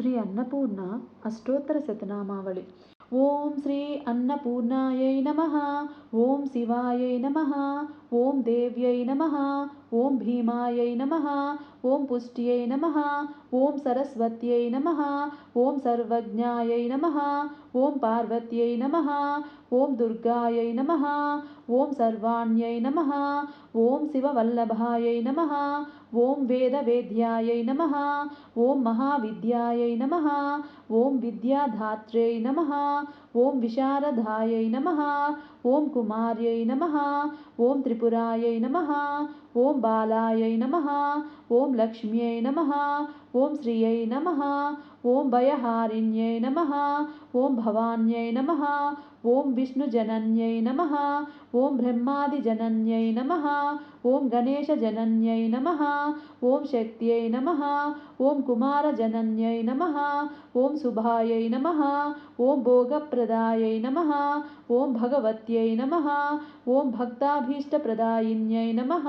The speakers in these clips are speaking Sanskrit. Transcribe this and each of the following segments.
ಶ್ರೀ ಅನ್ನಪೂರ್ಣ ಅಷ್ಟೋತ್ತರ ಶತನಾಮಾವಳಿ ॐ श्री अन्नपूर्णायै नमः ॐ शिवायै नमः ॐ देव्यै नमः ॐ भीमायै नमः ॐ पुष्ट्यै नमः ॐ सरस्वत्यै नमः ॐ सर्वज्ञायै नमः ॐ पार्वत्यै नमः ॐ दुर्गायै नमः ॐ सर्वाण्यै नमः ॐ शिववल्लभायै नमः ॐ वेदवेद्यायै नमः ॐ महाविद्यायै नमः ॐ विद्याधात्र्यै नमः ओं विशारदायै नम ओं कुमार्यै नम ओं त्रिपुराय नम ओं बालाय नम ओं लक्ष्म्य नम ओं श्रिय नम ओं भयहारिण्यै नम ओं भवान्य नम ओं विष्णुजनन्यै नम ओं ब्रह्मादिजनन्यै नम ओं गणेशजनन्यै नम ओं शक्त नम ओं कुमारजनन्यै नम ओं सुभाय नम ओं भोग योगप्रदायै नमः। ॐ भगवत्यै नमः। ॐ भक्ताभीष्टप्रदायिन्यै नमः।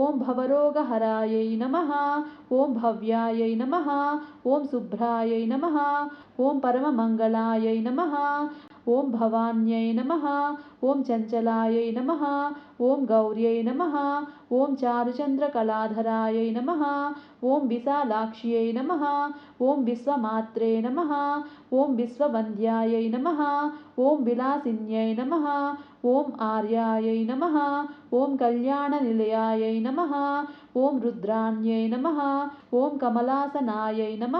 ॐ भवरोगहरायै नमः। ॐ भव्यायै नमः। ॐ शुभ्रायै नमः। ॐ परममङ्गलायै नमः। ॐ भवान्यै नमः ॐ चञ्चलायै नमः ॐ गौर्यै नमः ॐ चारुचन्द्रकलाधरायै नमः ॐ विशालाक्ष्यै नमः ॐ विश्वमात्रे नमः ॐ विश्ववन्द्यायै नमः ॐ विलासिन्यै नमः ఓం ఆర్యాయై నమ ఓం కళ్యాణ నిలయాయై నమ ఓం రుద్రాణ్యై నమ ఓం కమలాసనాయై నమ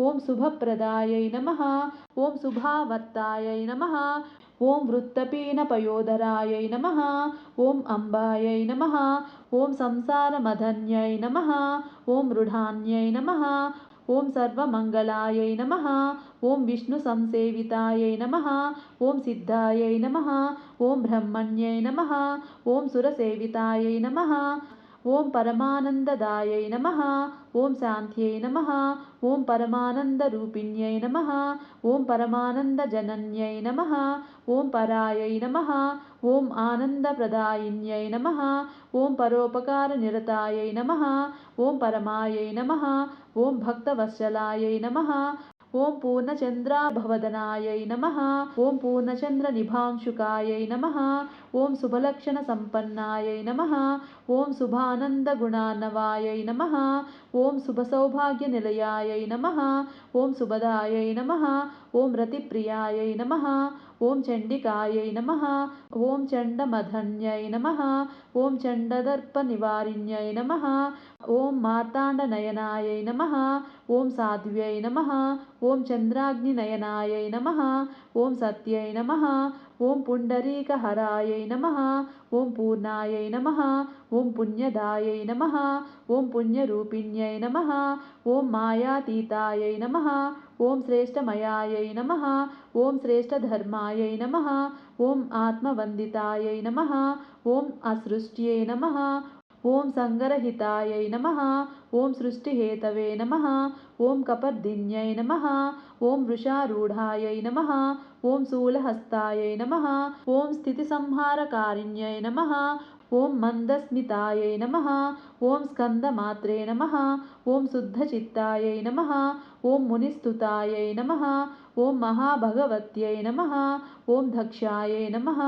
ఓం శుభప్రదాయై నమ ఓం శుభావర్తాయై నమ ఓం వృత్తపీనపయోధరాయై నమ ఓం అంబాయై నమ ఓం సంసారమధన్యై నమ ఓం రుఢాన్యై నమ ॐ सर्वमङ्गलायै नमः ॐ विष्णुसंसेवितायै नमः ॐ सिद्धायै नमः ॐ ब्रह्मण्यै नमः ॐ सुरसेवितायै नमः ॐ परमानन्ददायै नमः ॐ शान्त्यै नमः ॐ परमानन्दरूपिण्यै नमः ॐ परमानन्दजनन्यै नमः ॐ परायै नमः ॐ आनन्दप्रदायिन्यै नमः ॐ परोपकारनिरतायै नमः ॐ परमायै नमः ॐ भक्तवत्सलायै नमः। ఓం పూర్ణచంద్రాభవదనాయై నమ ఓం పూర్ణచంద్ర నిభాంశుకాయై నమ ఓం శుభలక్షణ సంపన్నాయై నమ ఓం శుభానంద గుణానవాయై నమ ఓం శుభసౌభాగ్యనిలయాయై నమ ఓం శుభదాయై నమ ఓం రతిప్రియాయై నమ ఓం చండికాయై నమ ఓం చండమధన్యై నమ ఓం చండదర్ప నివారిణ్యై నమ ఓం మార్తాండనయనాయై నమ ఓం సాధ్వ్యై నమ ఓం చంద్రాగ్ని చంద్రాగ్నినయనాయై నమ ఓం సత్యై నమ ఓం పుండరీకహరాయై నమ ఓం పూర్ణాయై నమ ఓం పుణ్యదాయై నమ ఓం పుణ్యరూపిణ్యై నమ ఓం మాయాతీతాయై నమ ఓం శ్రేష్టమయాయై నమ ఓం శ్రేష్టధర్మాయై నమ ఓం ఆత్మవందితాయై నమ ఓం అసృష్ట్యై నమ ॐ सङ्गरहितायै नमः ॐ सृष्टिहेतवे नमः ॐ कपर्दिन्यै नमः ॐ वृषारूढायै नमः ॐ शूलहस्तायै नमः ॐ स्थितिसंहारकारिण्यै नमः ॐ मन्दस्मितायै नमः ॐ स्कन्दमात्रे नमः ॐ शुद्धचित्तायै नमः ॐ मुनिस्तुतायै नमः ॐ महाभगवत्यै नमः ॐ दक्षायै नमः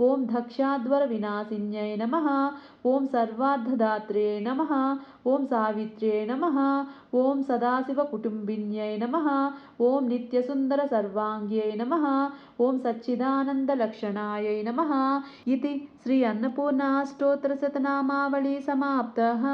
ॐ धक्षाध्वरविनाशिन्यै नमः। ॐ सर्वार्धदात्र्ये नमः। ॐ सावित्र्ये नमः। ॐ सदाशिवकुटुम्बिन्यै नमः। ॐ नित्यसुन्दरसर्वाङ्ग्यै नमः। ॐ सच्चिदानन्दलक्षणायै नमः। इति श्री अन्नपूर्णाष्टोत्तरशतनामावली समाप्तः।